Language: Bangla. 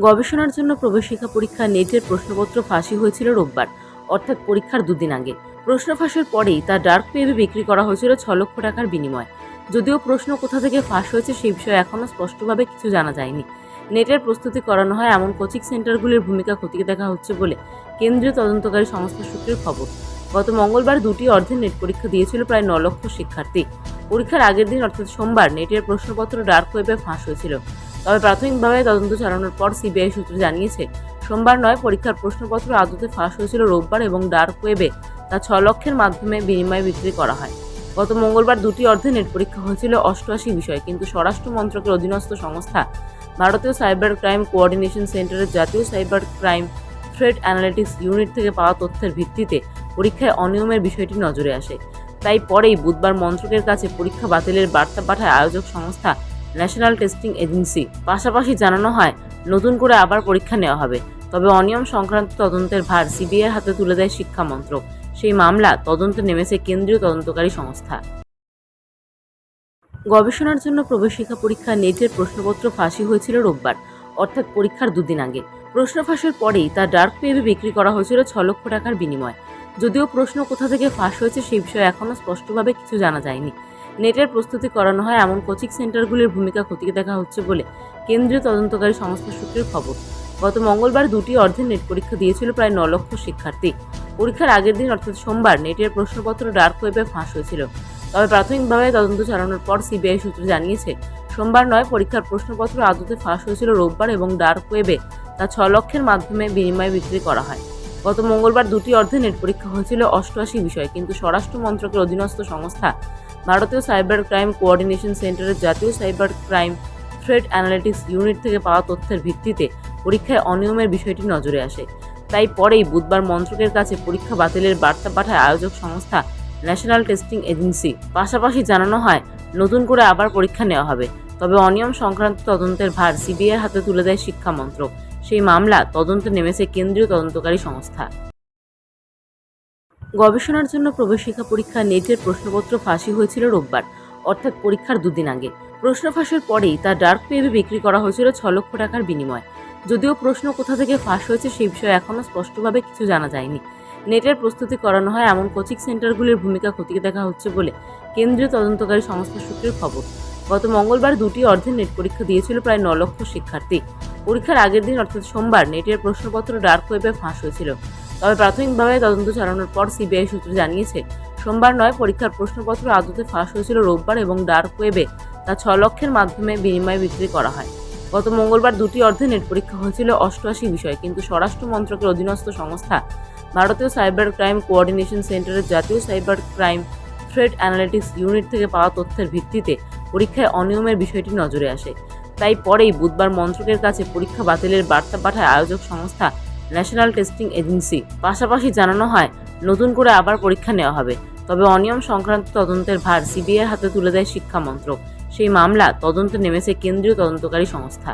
গবেষণার জন্য প্রবেশিকা পরীক্ষা নেটের প্রশ্নপত্র ফাঁসি হয়েছিল রোববার, অর্থাৎ পরীক্ষার দুদিন আগে। প্রশ্ন ফাঁসের পরেই তা ডার্ক ওয়েবে বিক্রি করা হয়েছিল ছ লক্ষ টাকার বিনিময়। যদিও প্রশ্ন কোথা থেকে ফাঁস হয়েছে সেই বিষয়ে এখনও স্পষ্টভাবে কিছু জানা যায়নি। নেটের প্রস্তুতি করানো হয় এমন কোচিং সেন্টারগুলির ভূমিকা খতিয়ে দেখা হচ্ছে বলে কেন্দ্রীয় তদন্তকারী সংস্থা সূত্রের খবর। গত মঙ্গলবার দুটি অর্ধের নেট পরীক্ষা দিয়েছিল প্রায় ন লক্ষ শিক্ষার্থী। পরীক্ষার আগের দিন, অর্থাৎ সোমবার, নেটের প্রশ্নপত্র ডার্ক ওয়েবে ফাঁস হয়েছিল। তবে প্রাথমিকভাবে তদন্ত চালানোর পর সিবিআই সূত্র জানিয়েছে, সোমবার নয়, পরীক্ষার প্রশ্নপত্র আদতে ফাঁস হয়েছিল রোববার এবং ডার্ক ওয়েবে তা ছ লক্ষের মাধ্যমে বিনিময়ে বিক্রি করা হয়। গত মঙ্গলবার দুটি অর্ধে নেট পরীক্ষা হয়েছিল অষ্টআশি বিষয়, কিন্তু স্বরাষ্ট্র মন্ত্রকের অধীনস্থ সংস্থা ভারতীয় সাইবার ক্রাইম কোঅর্ডিনেশন সেন্টারের জাতীয় cyber crime threat analytics unit থেকে পাওয়া তথ্যের ভিত্তিতে পরীক্ষায় অনিয়মের বিষয়টি নজরে আসে। তাই পরেই বুধবার মন্ত্রকের কাছে পরীক্ষা বাতিলের বার্তা পাঠায় আয়োজক সংস্থা ন্যাশনাল টেস্টিং এজেন্সি। পাশাপাশি জানানো হয়, নতুন করে আবার পরীক্ষা নেওয়া হবে। তবে অনিয়ম সংক্রান্ত তদন্তের ভার সিবিআইয়ের হাতে তুলে দেয় শিক্ষা মন্ত্রক সেই মামলা তদন্তে নেমেছে কেন্দ্রীয় তদন্তকারী সংস্থা। গবেষণার জন্য প্রবেশিকা পরীক্ষা নেটের প্রশ্নপত্র ফাঁসি হয়েছিল রোববার, অর্থাৎ পরীক্ষার দুদিন আগে। প্রশ্ন ফাঁসের পরেই তা ডার্ক ওয়েবে বিক্রি করা হয়েছিল ছ লক্ষ টাকার বিনিময়। যদিও প্রশ্ন কোথা থেকে ফাঁস হয়েছে সেই বিষয়ে এখনও স্পষ্টভাবে কিছু জানা যায়নি। নেটের প্রস্তুতি করানো হয় এমন কোচিং সেন্টারগুলির ভূমিকা খতিয়ে দেখা হচ্ছে বলে কেন্দ্রীয় তদন্তকারী সংস্থা সূত্রের খবর। গত মঙ্গলবার দুটি অর্ধের নেট পরীক্ষা দিয়েছিল প্রায় ন লক্ষ শিক্ষার্থী। পরীক্ষার আগের দিন, অর্থাৎ সোমবার, নেটের প্রশ্নপত্র ডার্ক ওয়েবে ফাঁস হয়েছিল। তবে প্রাথমিকভাবে তদন্ত চালানোর পর সিবিআই সূত্র জানিয়েছে, সোমবার নয়, পরীক্ষার প্রশ্নপত্র আদতে ফাঁস হয়েছিল রোববার এবং ডার্ক ওয়েবে তা ছ লক্ষের মাধ্যমে বিনিময়ে বিক্রি করা হয়। গত মঙ্গলবার দুটি অর্ধে নেট পরীক্ষা হয়েছিল অষ্টআশি বিষয়, কিন্তু স্বরাষ্ট্র মন্ত্রকের অধীনস্থ সংস্থা ভারতীয় সাইবার ক্রাইম কোঅর্ডিনেশন সেন্টারের জাতীয় cyber crime threat analytics unit থেকে পাওয়া তথ্যের ভিত্তিতে পরীক্ষায় অনিয়মের বিষয়টি নজরে আসে। তাই পরেই বুধবার মন্ত্রকের কাছে পরীক্ষা বাতিলের বার্তা পাঠায় আয়োজক সংস্থা ন্যাশনাল টেস্টিং এজেন্সি। পাশাপাশি জানানো হয়, নতুন করে আবার পরীক্ষা নেওয়া হবে। তবে অনিয়ম সংক্রান্ত তদন্তের ভার সিবিআইয়ের হাতে তুলে দেয় শিক্ষা মন্ত্রক। সেই মামলা তদন্তে নেমেছে কেন্দ্রীয় তদন্তকারী সংস্থা। গবেষণার জন্য প্রবেশিকা পরীক্ষা নেটের প্রশ্নপত্র ফাঁসি হয়েছিল রোববার, অর্থাৎ পরীক্ষার দুদিন আগে। প্রশ্ন ফাঁসের পরেই তা ডার্ক ওয়েবে বিক্রি করা হয়েছিল ছ লক্ষ টাকার বিনিময়। যদিও প্রশ্ন কোথা থেকে ফাঁস হয়েছে সেই বিষয়ে এখনও স্পষ্টভাবে কিছু জানা যায়নি। নেটের প্রস্তুতি করানো হয় এমন কোচিং সেন্টারগুলির ভূমিকা খতিয়ে দেখা হচ্ছে বলে কেন্দ্রীয় তদন্তকারী সংস্থা সূত্রের খবর। গত মঙ্গলবার দুটি অর্ধের নেট পরীক্ষা দিয়েছিল প্রায় ন লক্ষ শিক্ষার্থী। পরীক্ষার আগের দিন, অর্থাৎ সোমবার নেটের প্রশ্নপত্র ডার্ক ওয়েবে ফাঁস হয়েছিল। তবে প্রাথমিকভাবে তদন্ত চালানোর পর সিবিআই সূত্র জানিয়েছে, সোমবার নয়, পরীক্ষার প্রশ্নপত্র আদতে ফাঁস হয়েছিল রোববার এবং ডার্ক ওয়েবে তা ছ লক্ষের মাধ্যমে বিনিময়ে বিক্রি করা হয়। গত মঙ্গলবার দুটি অর্ধে নেট পরীক্ষা হয়েছিল অষ্টআশি বিষয়, কিন্তু স্বরাষ্ট্র মন্ত্রকের অধীনস্থ সংস্থা, ভারতীয় সাইবার ক্রাইম কোঅর্ডিনেশন সেন্টারের জাতীয় cyber crime threat analytics unit থেকে পাওয়া তথ্যের ভিত্তিতে পরীক্ষায় অনিয়মের বিষয়টি নজরে আসে। তাই পরেই বুধবার মন্ত্রকের কাছে পরীক্ষা বাতিলের বার্তা পাঠায় আয়োজক সংস্থা ন্যাশনাল টেস্টিং এজেন্সি। পাশাপাশি জানানো হয়, নতুন করে আবার পরীক্ষা নেওয়া হবে। তবে অনিয়ম সংক্রান্ত তদন্তের ভার সিবিআইয়ের হাতে তুলে দেয় শিক্ষা মন্ত্রক। সেই মামলা তদন্তে নেমেছে কেন্দ্রীয় তদন্তকারী সংস্থা।